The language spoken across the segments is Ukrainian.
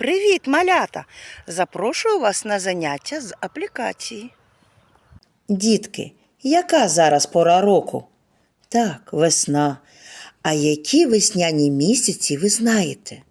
Привіт, малята! Запрошую вас на заняття з аплікації. Дітки, яка зараз пора року? Так, весна. А які весняні місяці ви знаєте?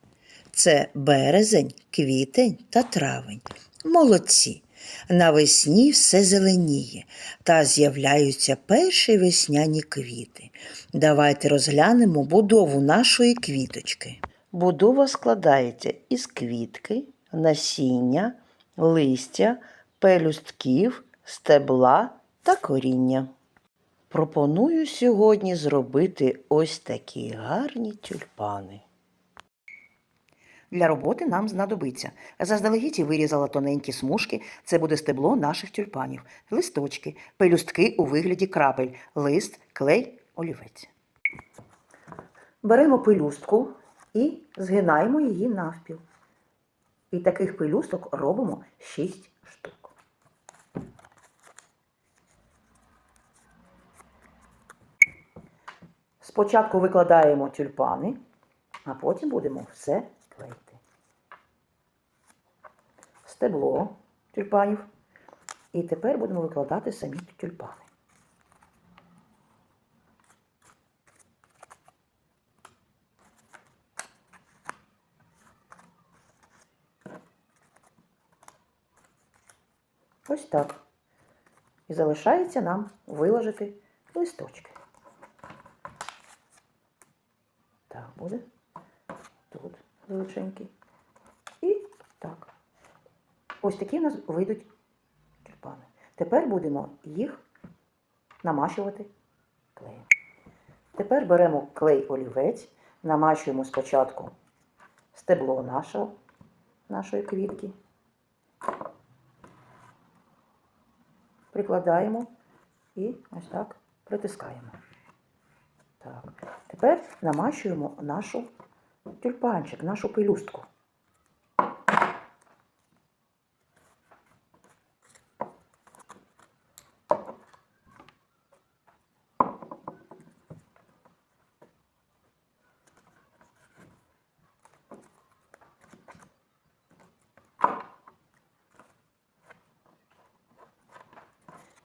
Це березень, квітень та травень. Молодці. Навесні все зеленіє та з'являються перші весняні квіти. Давайте розглянемо будову нашої квіточки. Будова складається із квітки, насіння, листя, пелюстків, стебла та коріння. Пропоную сьогодні зробити ось такі гарні тюльпани. Для роботи нам знадобиться. Заздалегідь вирізала тоненькі смужки, це буде стебло наших тюльпанів, листочки, пелюстки у вигляді крапель, лист, клей, олівець. Беремо пелюстку і згинаємо її навпіл. І таких пелюсток робимо 6 штук. Спочатку викладаємо тюльпани, а потім будемо все клеїти. Стебло тюльпанів. І тепер будемо викладати самі тюльпани. Ось так. І залишається нам виложити листочки. Так буде. Тут величенький. І так. Ось такі в нас вийдуть тюльпани. Тепер будемо їх намащувати клеєм. Тепер беремо клей олівець, намащуємо спочатку стебло нашого, нашої квітки. Прикладаємо і ось так притискаємо. Так. Тепер намащуємо нашу тюльпанчик, нашу пелюстку.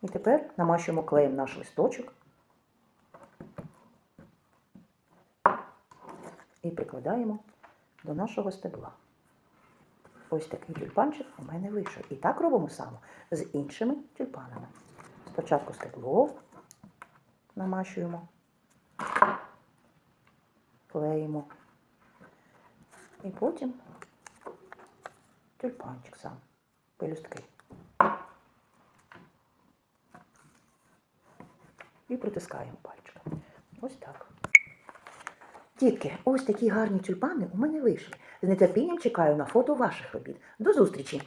І тепер намащуємо клеєм наш листочок і прикладаємо до нашого стебла. Ось такий тюльпанчик у мене вийшов. І так робимо само з іншими тюльпанами. Спочатку стебло намащуємо, клеїмо. І потім тюльпанчик сам, пелюстки. І притискаємо пальчиком. Ось так. Дітки, ось такі гарні тюльпани у мене вийшли. З нетерпінням чекаю на фото ваших робіт. До зустрічі!